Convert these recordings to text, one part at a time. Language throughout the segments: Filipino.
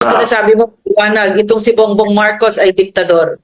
Sinasabi mo, liwanag, itong si Bongbong Marcos ay diktador.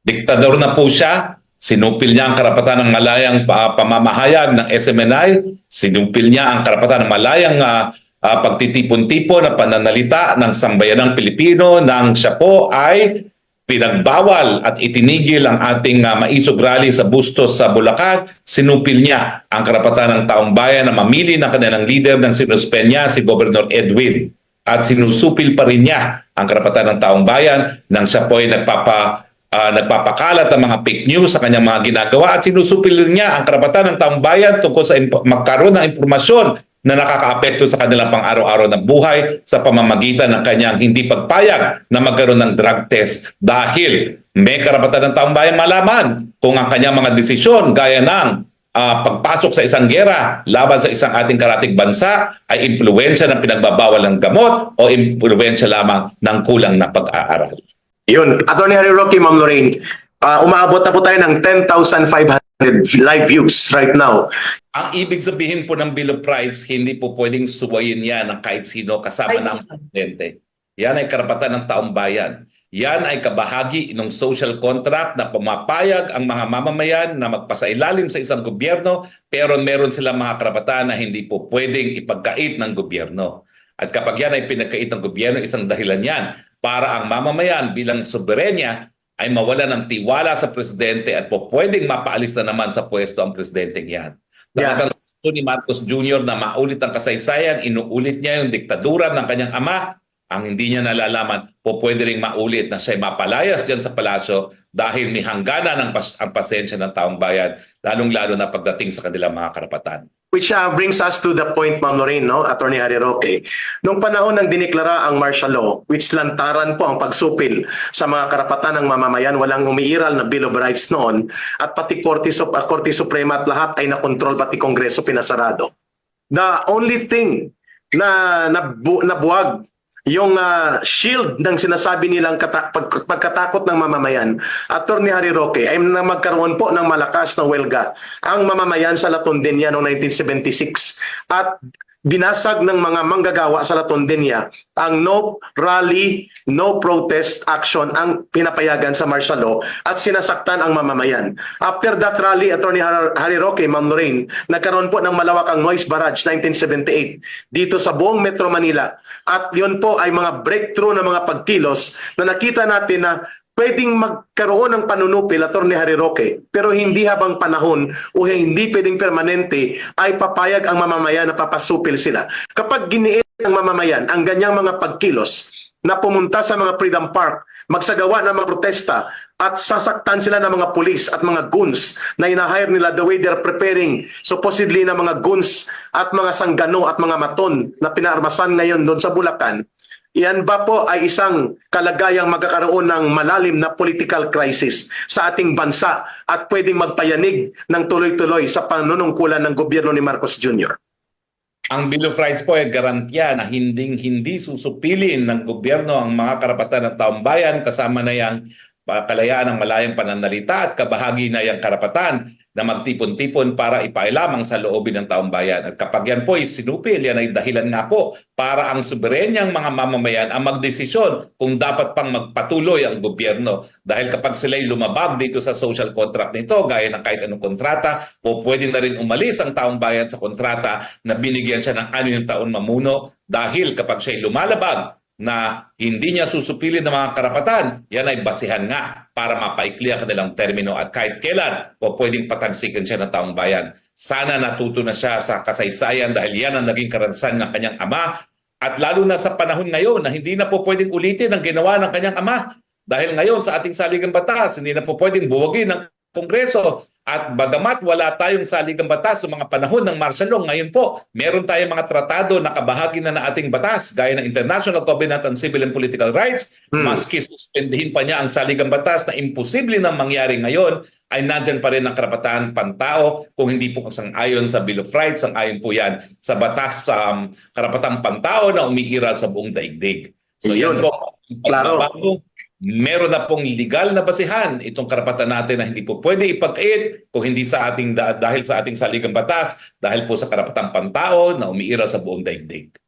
Diktador na po siya. Sinupil niya ang karapatan ng malayang pa- pamamahayag ng SMNI. Sinupil niya ang karapatan ng malayang ah, ah, pagtitipon-tipon na pananalita ng sambayanang Pilipino nang siya po ay pinagbawal at itinigil ang ating uh, maisog rally sa Bustos sa Bulacan. Sinupil niya ang karapatan ng taong bayan na mamili ng kanilang leader ng sinuspen niya, si Governor Edwin. At sinusupil pa rin niya ang karapatan ng taong bayan nang siya po ay nagpapa ah, nagpapakalat ng mga fake news sa kanyang mga ginagawa. At sinusupil niya ang karapatan ng taong bayan tungkol sa magkaroon ng impormasyon na nakakaapekto sa kanilang pang-araw-araw na buhay sa pamamagitan ng kanyang hindi pagpayag na magkaroon ng drug test. Dahil may karapatan ng taong bayan malaman kung ang kanyang mga desisyon gaya ng ah, pagpasok sa isang gera laban sa isang ating karatig bansa ay impluensya ng pinagbabawal ng gamot o impluensya lamang ng kulang na pag-aaral. Yun. Attorney Harry Roque, Ma'am Lorraine, ah, umaabot na po tayo ng 10,500 live views right now. Ang ibig sabihin po ng Bill of Rights, hindi po pwedeng suwayin yan ng kahit sino kasama ng presidente. Yan ay karapatan ng taong bayan. Yan ay kabahagi ng social contract na pumapayag ang mga mamamayan na magpasailalim sa isang gobyerno pero meron silang mga karapatan na hindi po pwedeng ipagkait ng gobyerno. At kapag yan ay pinagkait ng gobyerno, isang dahilan yan para ang mamamayan bilang soberenya ay mawala ng tiwala sa presidente at po pwedeng mapaalis na naman sa pwesto ang presidenteng yan. Yeah. Talagang gusto ni Marcos Jr. na maulit ang kasaysayan, inuulit niya yung diktadura ng kanyang ama, ang hindi niya nalalaman, po pwede rin maulit na siya mapalayas dyan sa palasyo dahil may hangganan ng pas- ang pasensya ng taong bayan, lalong-lalo na pagdating sa kanilang mga karapatan. Which ah, brings us to the point, Ma'am Lorraine, no? Attorney Harry Roque. Nung panahon ng diniklara ang martial law, which lantaran po ang pagsupil sa mga karapatan ng mamamayan, walang umiiral na Bill of Rights noon, at pati Korte, Sup- ah, Korte Suprema at lahat ay nakontrol, pati Kongreso pinasarado. The only thing na nabu- nabuwag yung ah, shield ng sinasabi nilang kata- pag- pagkatakot ng mamamayan, Attorney Harry Roque, ay na magkaroon po ng malakas na welga ang mamamayan sa Latondinia noong 1976 at binasag ng mga manggagawa sa Latondinia ang no rally, no protest action ang pinapayagan sa martial law at sinasaktan ang mamamayan. After that rally, Attorney Har- Harry Roque, Ma'am Lorraine, nagkaroon po ng malawakang noise barrage 1978 dito sa buong Metro Manila. At yun po ay mga breakthrough na mga pagkilos na nakita natin na pwedeng magkaroon ng panunupil, Atty. Harry Roque, pero hindi habang panahon o hindi pwedeng permanente ay papayag ang mamamayan na papasupil sila. Kapag giniit ng mamamayan ang ganyang mga pagkilos na pumunta sa mga Freedom Park, magsagawa ng mga protesta at sasaktan sila ng mga pulis at mga goons na inahire nila the way they're preparing supposedly na mga goons at mga sanggano at mga maton na pinaarmasan ngayon doon sa Bulacan, Iyan ba po ay isang kalagayang magkakaroon ng malalim na political crisis sa ating bansa at pwedeng magpayanig ng tuloy-tuloy sa panunungkulan ng gobyerno ni Marcos Jr.? Ang Bill of Rights po ay garantiya na hinding hindi susupilin ng gobyerno ang mga karapatan ng taong bayan kasama na yung uh, kalayaan ng malayang pananalita at kabahagi na yung karapatan na magtipon-tipon para ipailamang sa loobin ng taong bayan. At kapag yan po ay sinupil, yan ay dahilan nga po para ang suberenyang mga mamamayan ang magdesisyon kung dapat pang magpatuloy ang gobyerno. Dahil kapag sila'y lumabag dito sa social contract nito, gaya ng kahit anong kontrata, po pwede na rin umalis ang taong bayan sa kontrata na binigyan siya ng anim taon mamuno dahil kapag siya'y lumalabag na hindi niya susupilin ng mga karapatan, yan ay basihan nga para mapaikli ang kanilang termino at kahit kailan po pwedeng patansikan siya ng taong bayan. Sana natuto na siya sa kasaysayan dahil yan ang naging karansan ng kanyang ama at lalo na sa panahon ngayon na hindi na po pwedeng ulitin ang ginawa ng kanyang ama. Dahil ngayon sa ating saligang batas, hindi na po pwedeng buwagin ng Kongreso. At bagamat wala tayong saligang batas sa mga panahon ng martial law, ngayon po, meron tayong mga tratado na kabahagi na ng ating batas, gaya ng International Covenant on Civil and Political Rights, Hmm. maski suspendihin pa niya ang saligang batas na imposible nang mangyari ngayon, ay nandyan pa rin ang karapatan pantao kung hindi po sang-ayon sa Bill of Rights, sang-ayon po yan sa batas sa um, karapatang pantao na umiiral sa buong daigdig. So yan Yun. po, Klaro. pagbabago, meron na pong legal na basihan itong karapatan natin na hindi po pwede ipag-ait kung hindi sa ating da- dahil sa ating saligang batas dahil po sa karapatang pantao na umiiral sa buong daigdig.